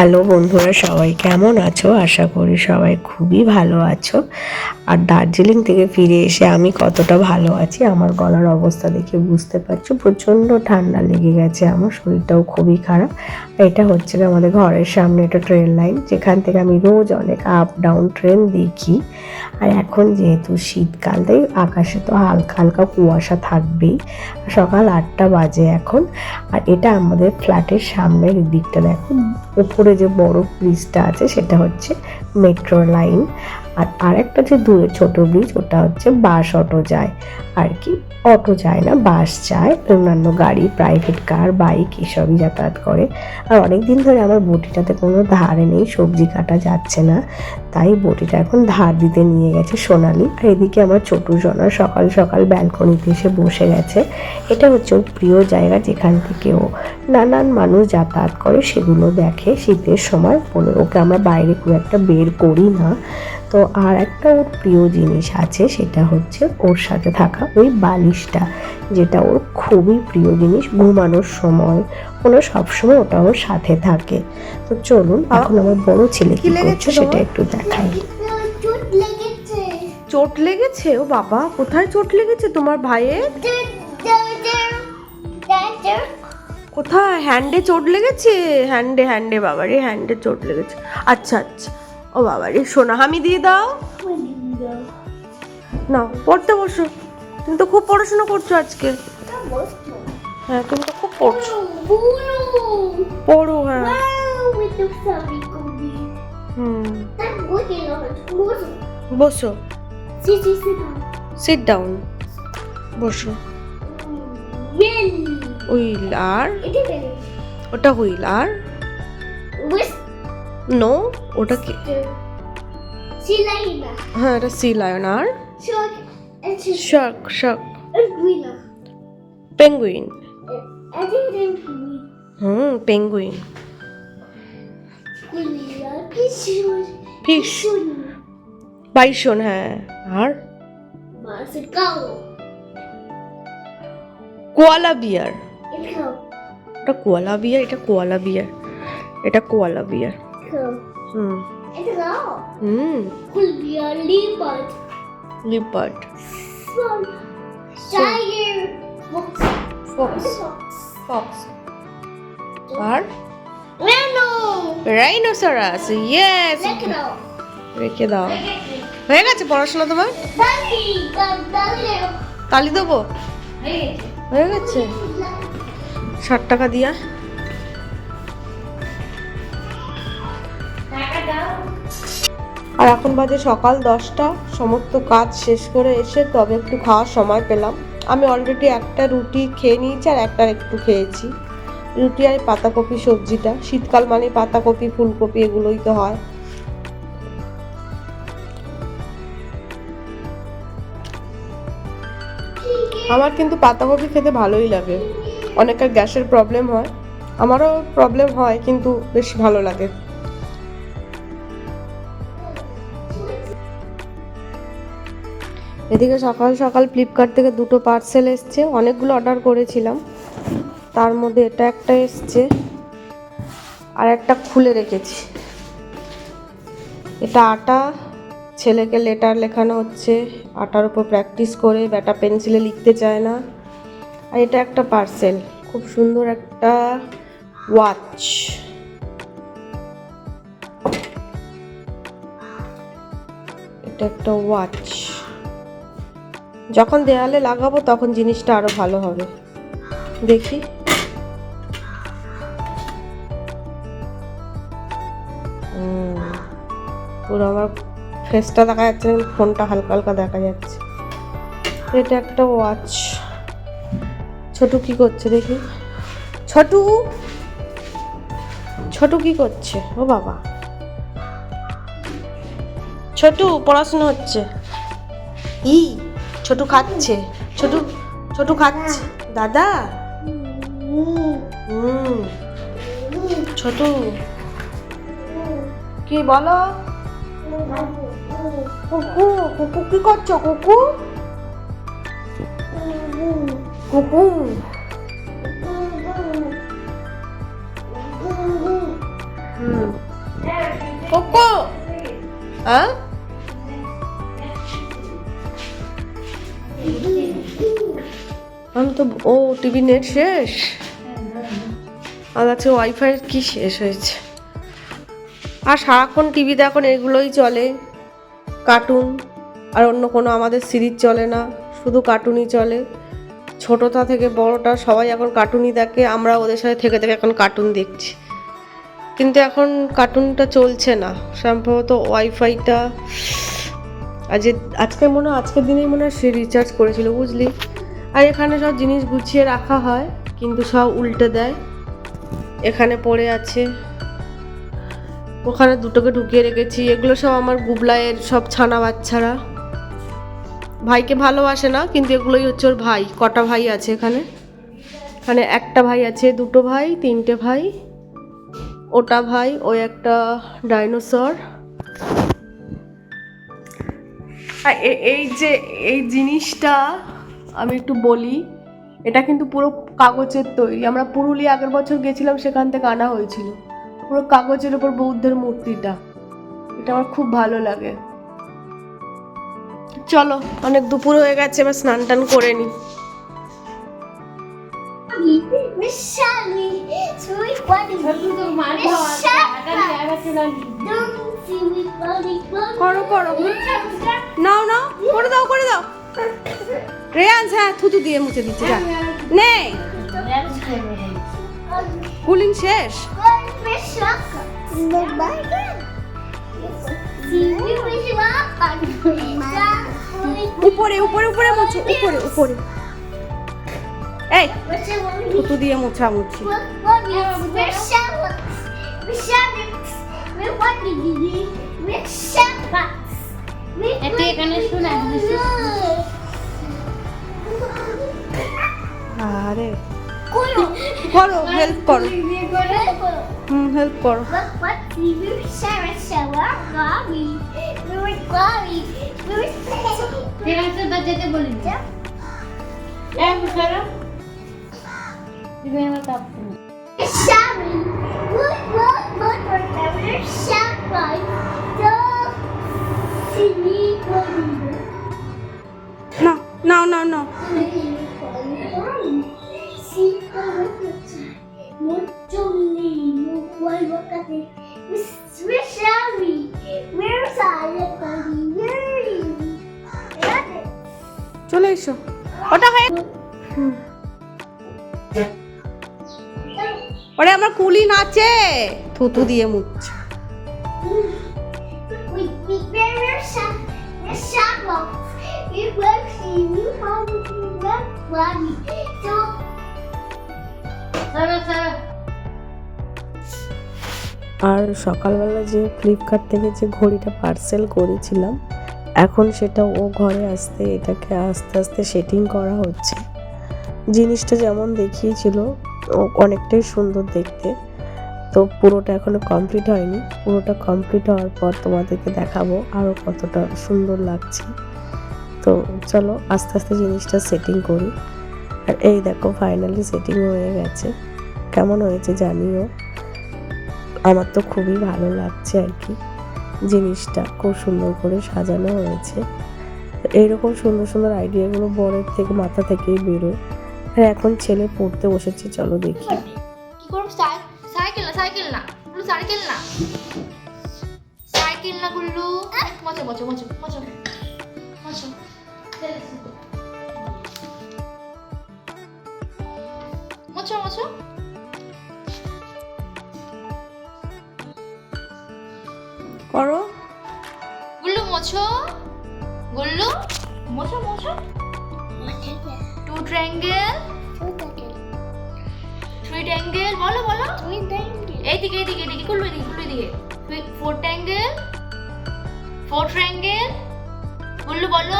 Hello বন্ধুরা, সবাই কেমন আছো? আশা করি সবাই খুবই ভালো আছো। আর দার্জিলিং থেকে ফিরে এসে আমি কতটা ভালো আছি, আমার গলার অবস্থা দেখে বুঝতে পারছ। প্রচণ্ড ঠান্ডা লেগে গেছে আমার, শরীরটাও খুবই খারাপ। এটা হচ্ছে আমাদের ঘরের সামনে একটা ট্রেন লাইন যেখান থেকে আমি রোজ অনেক আপ ডাউন ট্রেন দেখি। আর এখন যেহেতু শীতকাল, তাই আকাশে তো হালকা হালকা কুয়াশা থাকবেই। সকাল আটটা বাজে এখন, আর এটা আমাদের ফ্ল্যাটের সামনের দিকটা দেখো। উপরে যে বড় ব্রিজটা আছে সেটা হচ্ছে মেট্রো লাইন আর আরেকটা যে দূরে ছোট ব্রিজ ওটা হচ্ছে বাস অটো যায়। আর কি অটো যায় না, বাস যায়। অন্যান্য গাড়ি প্রাইভেট কার বাইক এসবই যাতায়াত করে। আর অনেক দিন ধরে আমার বটিটাতে কোনো ধারে নেই, সবজি কাটা যাচ্ছে না। তাই বটিটা এখন ধার দিতে নিয়ে গেছে সোনালি। আর এদিকে আমার ছোটু জনা সকাল সকাল ব্যালকনিতে এসে বসে গেছে। এটা হচ্ছে ওর প্রিয় জায়গা, যেখান থেকে ও নানান মানুষ যাতায়াত করে, সেগুলো দেখে শীতের সময়। ওকে আমরা বাইরে খুব একটা বের করি না। তো আর একটা ওর প্রিয় জিনিস আছে সেটা হচ্ছে ওর সাথে থাকা ওই বালিশটা যেটা ওর খুবই প্রিয় জিনিস ঘুমানোর সময়। ওনার সবসময় ওটা ওর সাথে থাকে। তো চলুন এখন আমার বড় ছেলে কি করছে সেটা একটু দেখাই। চোট লেগেছে। চোট লেগেছে? ও বাবা কোথায় চোট লেগেছে তোমার ভাইয়ের? কোথায়? হ্যান্ডে চোট লেগেছে? হ্যান্ডে হ্যান্ডে বাবারে হ্যান্ডে চোট লেগেছে। আচ্ছা আচ্ছা। ও বাবারে সোনা হামি দিয়ে দাও। না পড়তে বসো। তুমি তো খুব পড়াশোনা করছ আজকে। হ্যাঁ তুমি তো খুব পড়ছো। পড়ো হ্যাঁ। হুম। বসো। সিট ডাউন বসো। হুইল আর ওটা হুইল আর নো ওটা কি? হ্যাঁ এটা সি লায়ন আর shark shark penguin hmm penguin fish bison হ্যাঁ। আর? কোয়ালা বিয়ার এটা কোয়ালা বিয়ার এটা কোয়ালা বিয়ার এটা কোয়ালা বিয়ার হুম। হুম। Leopard fox. ফক্স। আর? রাইনোসরাস ইয়েস রেখে দাও। হয়ে গেছে। পড়াশোনা তোমার? তালি দেবো? হয়ে গেছে। ষাট টাকা দিয়া। আর এখন বাজে সকাল দশটা, সমস্ত কাজ শেষ করে এসে তবে একটু খাওয়ার সময় পেলাম। আমি অলরেডি একটা রুটি খেয়ে নিয়েছি আর একটা একটু খেয়েছি। রুটি আর পাতাকপি সবজিটা, শীতকাল মানে পাতাকপি, ফুলকপি এগুলোই তো হয়। আমার কিন্তু পাতাকপি খেতে ভালোই লাগে। অনেকের গ্যাসের প্রবলেম হয়। আমারও প্রবলেম হয়, কিন্তু বেশ ভালো লাগে। এদিকে সকাল সকাল ফ্লিপকার্ট থেকে দুটো পার্সেল এসছে। অনেকগুলো অর্ডার করেছিলাম। তার মধ্যে এটা একটা এসছে। আর একটা খুলে রেখেছি। এটা আটা। ছেলেকে লেটার লেখানো হচ্ছে। আটার উপর প্র্যাকটিস করে ব্যাটা পেন্সিলে লিখতে চায় না। আর এটা একটা পার্সেল খুব সুন্দর একটা ওয়াচ এটা একটা ওয়াচ যখন দেয়ালে লাগাবো তখন জিনিসটা আরও ভালো হবে। দেখি। পুরো আমার ফেসটা দেখা যাচ্ছে না ফোনটা হালকা হালকা দেখা যাচ্ছে। এটা একটা ওয়াচ ছোটু কি করছে দেখি? ছোটু! ছোটু কি করছে? ও বাবা। ছোটু, পড়াশোনা হচ্ছে। ই! ছোটু খাচ্ছে, ছোটু ছোটু খাচ্ছে। দাদা? হুম। ছোটু। কি বলো? কুকু কুকু কি করছ, কুকু? কুকু। কোকো। হ্যাঁ আমি তো ও টিভি নেট শেষ? আর আছে ওয়াইফাই কি শেষ হয়েছে? আর সারাক্ষণ টিভিতে এখন এগুলোই চলে। কার্টুন আর অন্য কোনো আমাদের সিরিজ চলে না। শুধু কার্টুনই চলে। ছোটটা থেকে বড়টা সবাই এখন কার্টুনই দেখে। আমরা ওদের সাথে থেকে থেকে এখন কার্টুন দেখছি। কিন্তু এখন কার্টুনটা চলছে না। সম্ভবত ওয়াইফাইটা আজ আজকে মনে হয়, আজকের দিনেই মনে হয় সে রিচার্জ করেছিল, বুঝলি? আর এখানে সব জিনিস গুছিয়ে রাখা হয়, কিন্তু সব উল্টে দেয়। এখানে পড়ে আছে, ওখানে দুটোকে ঢুকিয়ে রেখেছি, এগুলো সব আমার গুবলাইয়ের সব ছানা বাচ্চারা। ভাইকে ভালোবাসে না, কিন্তু এগুলোই হচ্ছে ওর ভাই, কটা ভাই আছে এখানে? এখানে একটা ভাই আছে, দুটো ভাই, তিনটে ভাই, ওটা ভাই ওই একটা ডাইনোসর। আর এই যে এই জিনিসটা আমি একটু বলি এটা কিন্তু পুরো কাগজের তৈরি। আমরা পুরুলিয়া আগের বছর গেছিলাম সেখান থেকে আনা হয়েছিল। পুরো কাগজের উপর বৌদ্ধের মূর্তিটা। এটা আমার খুব ভালো লাগে। চলো অনেক দুপুর হয়ে গেছে এবার স্নান টান করে নি। Miss করো করো নাও নাও করে দাও করে দাও রেয়ান্স হ্যাঁ থুতু দিয়ে মুছে দিচ্ছি যা নে কুলিং শেষ. উপরে উপরে উপরে মুছো উপরে উপরে এই থুতু দিয়ে মোছা মুছি একটু এখানে শোন, আরে. করো হেল্প করো হুম হেল্প করো Look what we were চলে এসো। ওটা হয়ে ওরে আমার কুলি নাচে। থুতু দিয়ে মুচ্ছে আর সকালবেলা যে ফ্লিপকার্ট থেকে যে ঘড়িটা পার্সেল করেছিলাম এখন সেটা ও ঘরে আসতে, এটাকে আস্তে আস্তে সেটিং করা হচ্ছে। জিনিসটা যেমন দেখিয়েছিল, ও অনেকটাই সুন্দর দেখতে। তো পুরোটা এখনও কমপ্লিট হয়নি। পুরোটা কমপ্লিট হওয়ার পর তোমাদেরকে দেখাবো আরও কতটা সুন্দর লাগছে। তো চলো আস্তে আস্তে জিনিসটা সেটিং করি। আর এই দেখো ফাইনালি সেটিং হয়ে গেছে। কেমন হয়েছে জানিও? আমার তো খুবই ভালো লাগছে আর কি। জিনিসটা খুব সুন্দর করে সাজানো হয়েছে। এইরকম সুন্দর সুন্দর আইডিয়াগুলো বরের থেকে, মাথা থেকেই বেরোয়। আর এখন ছেলে পড়তে বসেছে, চলো দেখি। করো। গুল্লু, মোছো। গুল্লু। মোছো মোছো। টু ট্রায়াঙ্গেল থ্রি ট্যাঙ্গেল বলো বলো। এইদিকে এইদিকে এইদিকে গুল্লু এদিকে গুল্লু এদিকে। Four tangle four triangle Gullu, বলো।